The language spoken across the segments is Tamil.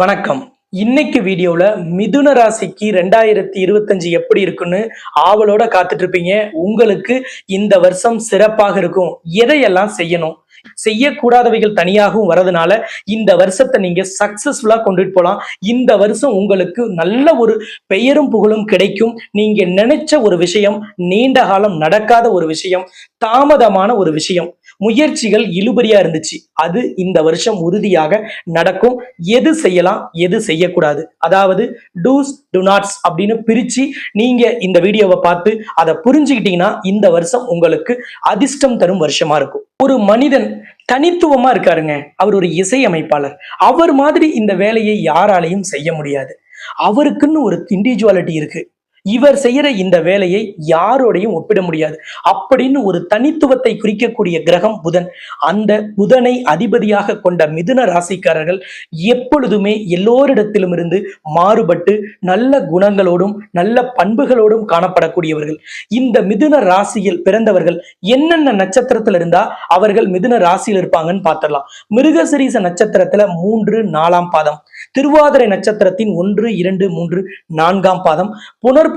வணக்கம். இன்னைக்கு வீடியோல மிதுன ராசிக்கு ரெண்டாயிரத்தி இருபத்தஞ்சு எப்படி இருக்குன்னு ஆவலோட காத்துட்டு இருப்பீங்க உங்களுக்கு இந்த வருஷம் சிறப்பாக இருக்கும். எதையெல்லாம் செய்யணும்? செய்யக்கூடாதவைகள் தனியாகவும் வரதுனால இந்த வருஷத்தை நீங்க சக்சஸ்ஃபுல்லா கொண்டுட்டு போலாம். இந்த வருஷம் உங்களுக்கு நல்ல ஒரு பெயரும் புகழும் கிடைக்கும். நீங்க நினைச்ச ஒரு விஷயம் நீண்ட காலம் நடக்காத ஒரு விஷயம் தாமதமான ஒரு விஷயம் முயற்சிகள் இழுபறியா இருந்துச்சு. அது இந்த வருஷம் உறுதியாக நடக்கும். எது செய்யலாம் எது செய்யக்கூடாது. அதாவது டூஸ் டு நாட்ஸ் அப்படின்னு பிரிச்சு நீங்க இந்த வீடியோவை பார்த்து அதை புரிஞ்சுக்கிட்டீங்கன்னா இந்த வருஷம் உங்களுக்கு அதிர்ஷ்டம் தரும் வருஷமா இருக்கும். ஒரு மனிதன் தனித்துவமா இருக்காருங்க. அவர் ஒரு இசையமைப்பாளர். அவர் மாதிரி இந்த வேலையை யாராலையும் செய்ய முடியாது. அவருக்குன்னு ஒரு இண்டிவிஜுவாலிட்டி இருக்கு. இவர் செய்யற இந்த வேலையை யாரோடையும் ஒப்பிட முடியாது. அப்படின்னு ஒரு தனித்துவத்தை குறிக்கக்கூடிய கிரகம் புதன். அந்த புதனை அதிபதியாக கொண்ட மிதுன ராசிக்காரர்கள் எப்பொழுதுமே எல்லோரிடத்திலும் இருந்து மாறுபட்டு நல்ல குணங்களோடும் நல்ல பண்புகளோடும் காணப்படக்கூடியவர்கள். இந்த மிதுன ராசியில் பிறந்தவர்கள் என்னென்ன நட்சத்திரத்துல இருந்தா அவர்கள் மிதுன ராசியில் இருப்பாங்கன்னு பார்த்துடலாம். மிருகசிரீச நட்சத்திரத்துல மூன்று நாலாம் பாதம். திருவாதிரை நட்சத்திரத்தின் ஒன்று இரண்டு மூன்று நான்காம் பாதம்.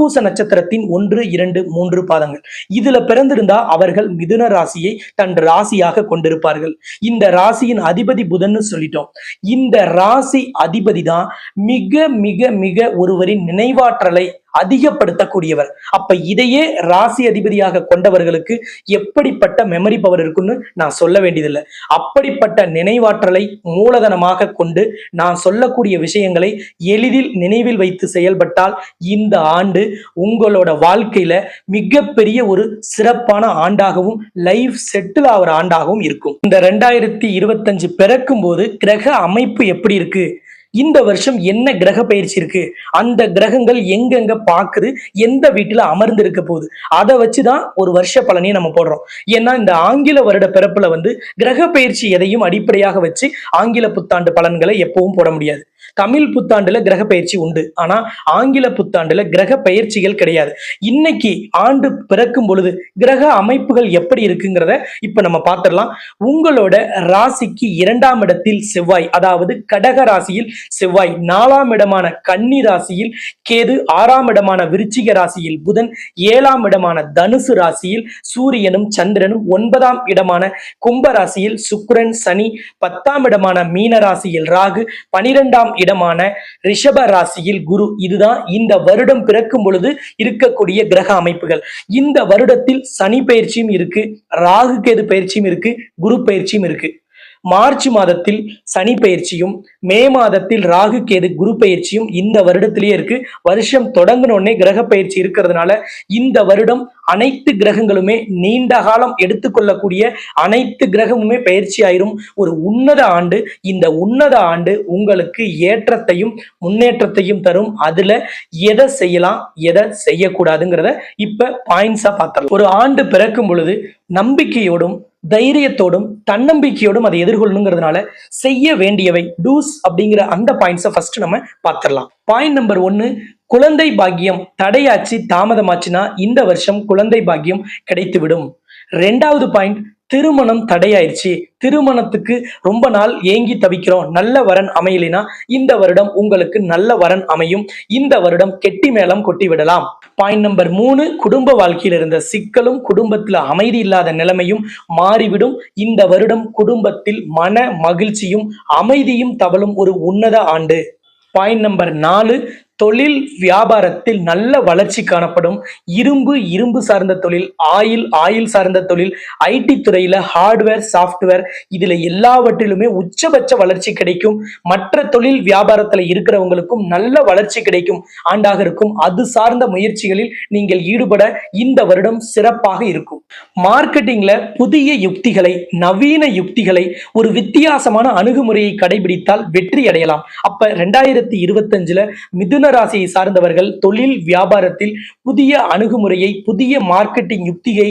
புனர்பூச நட்சத்திரத்தின் ஒன்று இரண்டு மூன்று பாதங்கள். இதுல பிறந்திருந்தா அவர்கள் மிதுன ராசியை தன் ராசியாக கொண்டிருப்பார்கள். இந்த ராசியின் அதிபதி புதன்னு சொல்லிட்டோம். இந்த ராசி அதிபதி தான் மிக மிக மிக ஒருவரின் நினைவாற்றலை அதிகப்படுத்தக்கூடியவர். அப்ப இதையே ராசி அதிபதியாக கொண்டவர்களுக்கு எப்படிப்பட்ட மெமரி பவர் இருக்குன்னு நான் சொல்ல வேண்டியதில்லை. அப்படிப்பட்ட நினைவாற்றலை மூலதனமாக கொண்டு நான் சொல்லக்கூடிய விஷயங்களை எளிதில் நினைவில் வைத்து செயல்பட்டால் இந்த ஆண்டு உங்களோட வாழ்க்கையில மிகப்பெரிய ஒரு சிறப்பான ஆண்டாகவும் லைஃப் செட்டில் ஆகிற ஆண்டாகவும் இருக்கும். இந்த ரெண்டாயிரத்தி இருபத்தஞ்சு பிறக்கும் போது கிரக அமைப்பு எப்படி இருக்கு? இந்த வருஷம் என்ன கிரக பயிற்சி இருக்கு? அந்த கிரகங்கள் எங்கெங்க பாக்குது? எந்த வீட்டுல அமர்ந்து இருக்க போகுது? அதை வச்சுதான் ஒரு வருஷ பலனையும் நம்ம போடுறோம். ஏன்னா இந்த ஆங்கில வருட பிறப்புல வந்து கிரக பயிற்சி எதையும் அடிப்படையாக வச்சு ஆங்கில புத்தாண்டு பலன்களை எப்பவும் போட முடியாது. தமிழ் புத்தாண்டுல கிரக பயிற்சி உண்டு. ஆனா ஆங்கில புத்தாண்டுல கிரக பயிற்சிகள் கிடையாது. இன்னைக்கு ஆண்டு பிறக்கும் பொழுது கிரக அமைப்புகள் எப்படி இருக்குங்கிறத இப்ப நம்ம பார்த்துடலாம். உங்களோட ராசிக்கு இரண்டாம் இடத்தில் செவ்வாய் அதாவது கடக ராசியில் செவ்வாய் நாலாம் இடமான கன்னி ராசியில் கேது ஆறாம் இடமான விருச்சிக ராசியில் புதன் ஏழாம் இடமான தனுசு ராசியில் சூரியனும் சந்திரனும் ஒன்பதாம் இடமான கும்ப ராசியில் சுக்கிரன் சனி பத்தாம் இடமான மீன ராசியில் ராகு பனிரெண்டாம் இடம் இடமான ரிஷப ராசியில் குரு. இதுதான் இந்த வருடம் பிறக்கும் பொழுது இருக்கக்கூடிய கிரக அமைப்புகள். இந்த வருடத்தில் சனி பயிற்சியும் இருக்கு ராகு கேது பயிற்சியும் இருக்கு குரு பயிற்சியும் இருக்கு. மார்ச் மாதத்தில் சனி பயிற்சியும் மே மாதத்தில் ராகு கேது குரு பயிற்சியும் இந்த வருடத்திலேயே இருக்கு. வருஷம் தொடங்கினோடனே கிரக பயிற்சி இருக்கிறதுனால இந்த வருடம் அனைத்து கிரகங்களுமே நீண்ட காலம் எடுத்துக்கொள்ளக்கூடிய அனைத்து கிரகமுமே பயிற்சி ஆயிரும். ஒரு உன்னத ஆண்டு. இந்த உன்னத ஆண்டு உங்களுக்கு ஏற்றத்தையும் முன்னேற்றத்தையும் தரும். அதுல எதை செய்யலாம் எதை செய்யக்கூடாதுங்கிறத இப்ப பாயிண்ட்ஸா பார்த்தலாம் ஒரு ஆண்டு பிறக்கும் பொழுது நம்பிக்கையோடும் தைரியத்தோடும் தன்னம்பிக்கையோடும் அதை எதிர்கொள்ளணுங்கிறதுனால செய்ய வேண்டியவை டூஸ் அப்படிங்கிற அந்த பாயிண்ட்ஸை ஃபர்ஸ்ட் நம்ம பார்த்துடலாம். பாயிண்ட் நம்பர் ஒன்னு குழந்தை பாக்கியம் தடையாச்சு தாமதமாச்சுன்னா இந்த வருஷம் குழந்தை பாக்கியம் கிடைத்துவிடும். ரெண்டாவது பாயிண்ட் திருமணம் தடையாயிருச்சு. திருமணத்துக்கு ரொம்ப நாள் ஏங்கி தவிக்கிறோம். நல்ல வரன் அமையலினா இந்த வருடம் உங்களுக்கு நல்ல வரன் அமையும். இந்த வருடம் கெட்டி மேளம் கொட்டி விடலாம். பாயிண்ட் நம்பர் மூணு குடும்ப வாழ்க்கையில் இருந்த சிக்கலும் குடும்பத்தில் அமைதி இல்லாத நிலைமையும் மாறிவிடும். இந்த வருடம் குடும்பத்தில் மன மகிழ்ச்சியும் அமைதியும் தவழும் ஒரு உன்னத ஆண்டு. பாயிண்ட் நம்பர் நாலு தொழில் வியாபாரத்தில் நல்ல வளர்ச்சி காணப்படும். இரும்பு இரும்பு சார்ந்த தொழில் ஆயில் ஆயில் சார்ந்த தொழில் ஐடி துறையில ஹார்ட்வேர் சாஃப்ட்வேர் இதுல எல்லாவற்றிலுமே உச்சபட்ச வளர்ச்சி கிடைக்கும். மற்ற தொழில் வியாபாரத்துல இருக்கிறவங்களுக்கும் நல்ல வளர்ச்சி கிடைக்கும். ஆண்டாக இருக்கும். அது சார்ந்த முயற்சிகளில் நீங்கள் ஈடுபட இந்த வருடம் சிறப்பாக இருக்கும். மார்க்கெட்டிங்ல புதிய யுக்திகளை நவீன யுக்திகளை ஒரு வித்தியாசமான அணுகுமுறையை கடைபிடித்தால் வெற்றி அடையலாம். அப்ப ரெண்டாயிரத்தி இருபத்தஞ்சுல மிதுன ராசியை சார்ந்தவர்கள் தொழில் வியாபாரத்தில் புதிய அணுகுமுறையை புதிய மார்க்கெட்டிங் யுக்தியை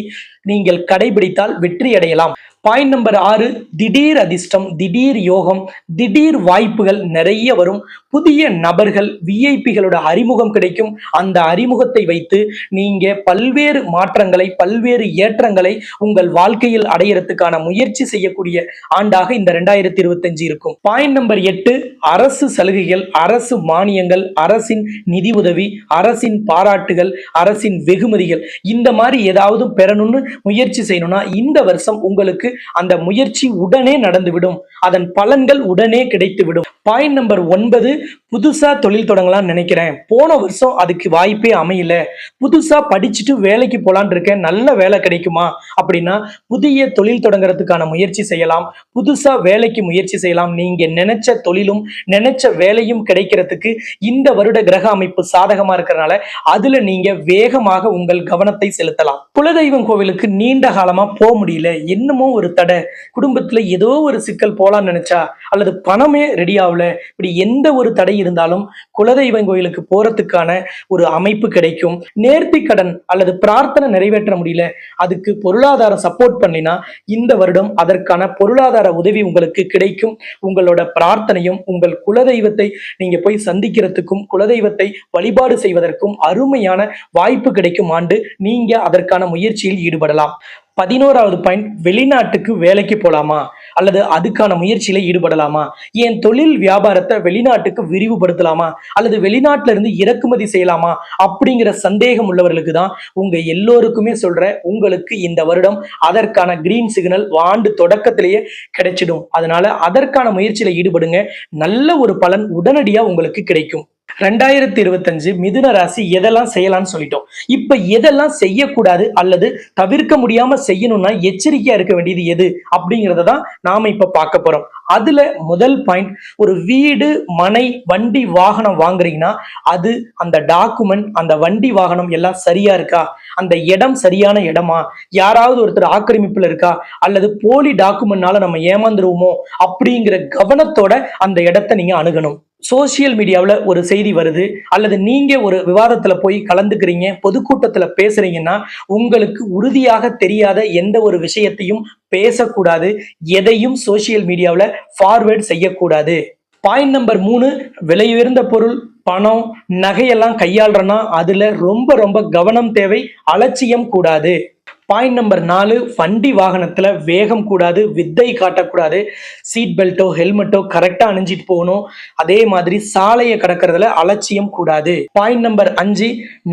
நீங்கள் கடைபிடித்தால் வெற்றி அடையலாம். பாயிண்ட் நம்பர் ஆறு திடீர் அதிர்ஷ்டம் திடீர் யோகம் திடீர் வாய்ப்புகள் நிறைய வரும். புதிய நபர்கள் விஐபிகளோட அறிமுகம் கிடைக்கும். அந்த அறிமுகத்தை வைத்து நீங்க பல்வேறு மாற்றங்களை பல்வேறு ஏற்றங்களை உங்கள் வாழ்க்கையில் அடையிறதுக்கான முயற்சி செய்யக்கூடிய ஆண்டாக இந்த ரெண்டாயிரத்தி இருபத்தஞ்சு இருக்கும். பாயிண்ட் நம்பர் எட்டு அரசு சலுகைகள் அரசு மானியங்கள் அரசின் நிதி உதவி அரசின் பாராட்டுகள் அரசின் வெகுமதிகள். இந்த மாதிரி ஏதாவது பெறணும்னு முயற்சி செய்யணும்னா இந்த வருஷம் உங்களுக்கு அந்த முயற்சி உடனே நடந்துவிடும். அதன் பலன்கள் உடனே கிடைத்துவிடும். பாயிண்ட் நம்பர் ஒன்பது புதுசா தொழில் தொடங்கலாம்னு நினைக்கிறேன். போன வருஷம் அதுக்கு வாய்ப்பே அமையல. புதுசா படிச்சுட்டு வேலைக்கு போலான் இருக்கேன். நல்ல வேலை கிடைக்குமா? அப்படின்னா புதிய தொழில் தொடங்குறதுக்கான முயற்சி செய்யலாம். புதுசா வேலைக்கு முயற்சி செய்யலாம். நீங்க நினைச்ச தொழிலும் நினைச்ச வேலையும் கிடைக்கிறதுக்கு இந்த வருட கிரக அமைப்பு சாதகமா இருக்கிறனால அதுல நீங்க வேகமாக உங்கள் கவனத்தை செலுத்தலாம். குலதெய்வம் கோவிலுக்கு நீண்ட காலமா போக முடியல. என்னமோ ஒரு தடை. குடும்பத்துல ஏதோ ஒரு சிக்கல் போலான்னு நினைச்சா அல்லது பணமே ரெடி ஆகல. இப்படி எந்த ஒரு தடை இருந்தாலும் குலதெய்வம் கோயிலுக்கு போறதுக்கான ஒரு அமைப்பு கிடைக்கும். நேர்த்தி கடன் அல்லது பிரார்த்தனை நிறைவேற்ற முடியல அதுக்கு பொருளாதாரம் சப்போர்ட் பண்ணினா இந்த வருடம் அதற்கான பொருளாதார உதவி உங்களுக்கு கிடைக்கும். உங்களோட பிரார்த்தனையும் உங்கள் குலதெய்வத்தை நீங்க போய் சந்திக்கிறதுக்கும் குலதெய்வத்தை வழிபாடு செய்வதற்கும் அருமையான வாய்ப்பு கிடைக்கும் ஆண்டு நீங்க அதற்கான முயற்சியில் ஈடுபடலாம். பதினோராவது பாயிண்ட் வெளிநாட்டுக்கு வேலைக்கு போலாமா? அல்லது அதுக்கான முயற்சியில ஈடுபடலாமா? என் தொழில் வியாபாரத்தை வெளிநாட்டுக்கு விரிவுபடுத்தலாமா? அல்லது வெளிநாட்டுல இருந்து இறக்குமதி செய்யலாமா? அப்படிங்கிற சந்தேகம் உள்ளவர்களுக்கு தான் உங்க எல்லோருக்குமே சொல்ற உங்களுக்கு இந்த வருடம் அதற்கான கிரீன் சிக்னல் ஆண்டு தொடக்கத்திலேயே கிடைச்சிடும். அதனால அதற்கான முயற்சியில ஈடுபடுங்க. நல்ல ஒரு பலன் உடனடியா உங்களுக்கு கிடைக்கும். ரெண்டாயிரத்தி இருபத்தஞ்சு மிதுன ராசி எதெல்லாம் செய்யலாம்னு சொல்லிட்டோம். இப்ப எதெல்லாம் செய்யக்கூடாது அல்லது தவிர்க்க முடியாம செய்யணும்னா எச்சரிக்கையா இருக்க வேண்டியது எது அப்படிங்கிறத தான் நாம இப்ப பார்க்க போறோம். அதுல முதல் பாயிண்ட் ஒரு வீடு மனை வண்டி வாகனம் வாங்குறீங்கன்னா அது அந்த டாக்குமெண்ட் அந்த வண்டி வாகனம் எல்லாம் சரியா இருக்கா? அந்த இடம் சரியான இடமா? யாராவது ஒருத்தர் ஆக்கிரமிப்புல இருக்கா? அல்லது போலி டாக்குமெண்ட்னால நம்ம ஏமாந்துருவோமோ? அப்படிங்கிற கவனத்தோட அந்த இடத்த நீங்க அணுகணும். சோசியல் மீடியாவில் ஒரு செய்தி வருது அல்லது நீங்கள் ஒரு விவாதத்தில் போய் கலந்துக்கிறீங்க பொதுக்கூட்டத்தில் பேசுறீங்கன்னா உங்களுக்கு உறுதியாக தெரியாத எந்த ஒரு விஷயத்தையும் பேசக்கூடாது எதையும் சோசியல் மீடியாவில் ஃபார்வேர்ட் செய்யக்கூடாது. பாயிண்ட் நம்பர் மூணு விலை உயர்ந்த பொருள் பணம் நகையெல்லாம் கையாளுறனா அதில் ரொம்ப ரொம்ப கவனம் தேவை அலட்சியம் கூடாது. பாயிண்ட் நம்பர் நாலு வண்டி வாகனத்தில் வேகம் கூடாது வித்தை காட்டக்கூடாது. சீட் பெல்ட்டோ ஹெல்மெட்டோ கரெக்டாக அணிஞ்சிட்டு போகணும். அதே மாதிரி சாலையை கடக்கிறதுல அலட்சியம் கூடாது. பாயிண்ட் நம்பர் அஞ்சு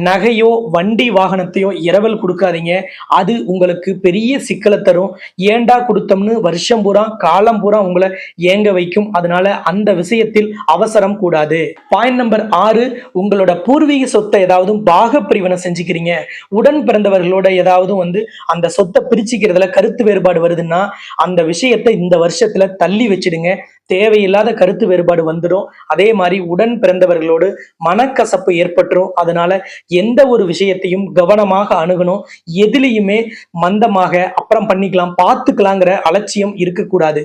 நகையோ வண்டி வாகனத்தையோ இரவல் கொடுக்காதீங்க. அது உங்களுக்கு பெரிய சிக்கலை தரும். ஏண்டா கொடுத்தோம்னு வருஷம் பூரா காலம் பூரா உங்களை ஏங்க வைக்கும். அதனால அந்த விஷயத்தில் அவசரம் கூடாது. பாயிண்ட் நம்பர் ஆறு உங்களோட பூர்வீக சொத்தை ஏதாவது பாக பிரிவினை செஞ்சுக்கிறீங்க. உடன் பிறந்தவர்களோட ஏதாவது வந்து அந்த சொத்தை பிரிச்சுக்கிறதுல கருத்து வேறுபாடு வருதுன்னா அந்த விஷயத்தை இந்த வருஷத்துல தள்ளி வச்சிடுங்க. தேவையில்லாத கருத்து வேறுபாடு வந்துடும். அதே மாதிரி உடன் பிறந்தவர்களோடு மனக்கசப்பு ஏற்பட்டுரும். அதனால எந்த ஒரு விஷயத்தையும் கவனமாக அணுகணும். எதுலேயுமே மந்தமாக அப்புறம் பண்ணிக்கலாம் பார்த்துக்கலாங்கிற அலட்சியம் இருக்கக்கூடாது.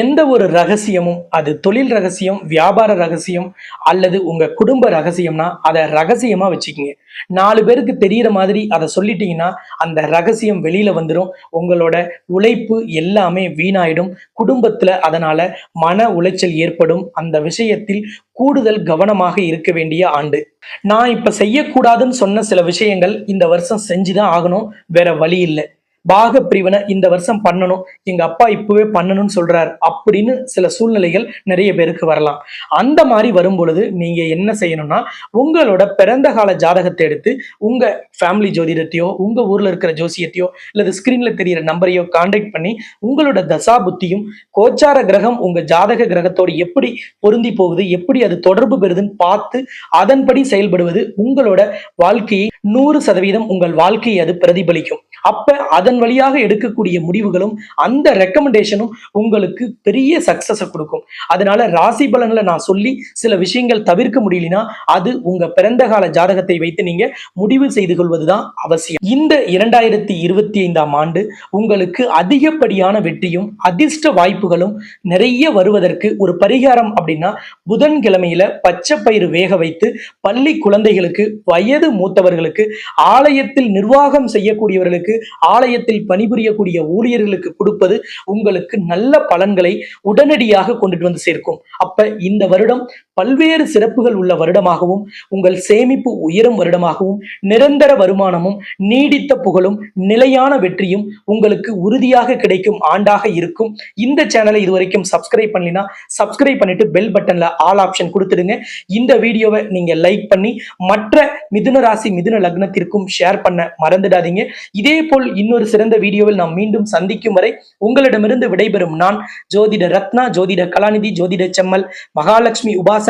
எந்த ஒரு ரகசியமும் அது தொழில் ரகசியம் வியாபார ரகசியம் அல்லது உங்க குடும்ப ரகசியம்னா அதை ரகசியமா வச்சுக்கோங்க. நாலு பேருக்கு தெரியற மாதிரி அதை சொல்லிட்டீங்கன்னா அந்த ரகசியம் வெளியில வந்துடும் உங்களோட உழைப்பு எல்லாமே வீணாயிடும். குடும்பத்துல அதனால மன மன உளைச்சல் ஏற்படும். அந்த விஷயத்தில் கூடுதல் கவனமாக இருக்க வேண்டிய ஆண்டு. நான் இப்ப செய்யக்கூடாதுன்னு சொன்ன சில விஷயங்கள் இந்த வருஷம் செஞ்சுதான் ஆகணும். வேற வழி இல்லை. பாக பிரிவினை இந்த வருஷம் பண்ணணும். எங்க அப்பா இப்பவே பண்ணணும்னு சொல்றாரு அப்படின்னு சில சூழ்நிலைகள் நிறைய பேருக்கு வரலாம். அந்த மாதிரி வரும் பொழுது நீங்க என்ன செய்யணும்னா உங்களோட பிறந்த கால ஜாதகத்தை எடுத்து உங்க ஃபேமிலி ஜோதிடத்தையோ உங்க ஊர்ல இருக்கிற ஜோசியத்தையோ அல்லது ஸ்கிரீன்ல தெரியிற நம்பரையோ கான்டாக்ட் பண்ணி உங்களோட தசா புத்தியும் கோச்சார கிரகம் உங்க ஜாதக கிரகத்தோடு எப்படி பொருந்தி போகுது எப்படி அது தொடர்பு பெறுதுன்னு பார்த்து அதன்படி செயல்படுவது உங்களோட வாழ்க்கையை நூறு சதவீதம் உங்கள் வாழ்க்கையை அது பிரதிபலிக்கும். அப்ப அதன் வழியாக எடுக்கக்கூடிய முடிவுகளும் அந்த ரெக்கமெண்டேஷனும் உங்களுக்கு பெரிய சக்சஸை கொடுக்கும். அதனால ராசி பலன்களை நான் சொல்லி சில விஷயங்கள் தவிர்க்க முடியலனா அது உங்க பிறந்த கால ஜாதகத்தை வைத்து நீங்க முடிவு செய்து கொள்வதுதான் அவசியம். இந்த இரண்டாயிரத்தி இருபத்தி ஐந்தாம் ஆண்டு உங்களுக்கு அதிகப்படியான வெற்றியும் அதிர்ஷ்ட வாய்ப்புகளும் நிறைய வருவதற்கு ஒரு பரிகாரம் அப்படின்னா புதன்கிழமையில பச்சை பயிறு வேக வைத்து பள்ளி குழந்தைகளுக்கு வயது மூத்தவர்களுக்கு ஆலயத்தில் நிர்வாகம் செய்யக்கூடியவர்களுக்கு ஆலய ஆலயத்தில் பணிபுரியக்கூடிய ஊழியர்களுக்கு கொடுப்பது உங்களுக்கு நல்ல பலன்களை உடனடியாக கொண்டுட்டு வந்து சேர்க்கும். அப்ப இந்த வருடம் பல்வேறு சிறப்புகள் உள்ள வருடமாகவும் உங்கள் சேமிப்பு உயரும் வருடமாகவும் நிரந்தர வருமானமும் நீடித்த புகழும் நிலையான வெற்றியும் உங்களுக்கு உறுதியாக கிடைக்கும் ஆண்டாக இருக்கும். இந்த சேனலை இதுவரைக்கும் சப்ஸ்கிரைப் பண்ணலினா சப்ஸ்கிரைப் பண்ணிட்டு பெல் பட்டன்ல ஆல் ஆப்ஷன் கொடுத்துடுங்க. இந்த வீடியோவை நீங்க லைக் பண்ணி மற்ற மிதுன ராசி மிதுன லக்னத்திற்கும் ஷேர் பண்ண மறந்துடாதீங்க. இதே போல் இன்னொரு சிறந்த வீடியோவில் நாம் மீண்டும் சந்திக்கும் வரை உங்களிடமிருந்து விடைபெறும் நான் ஜோதிட ரத்னா ஜோதிட கலாநிதி ஜோதிட செம்மல் மகாலட்சுமி உபாச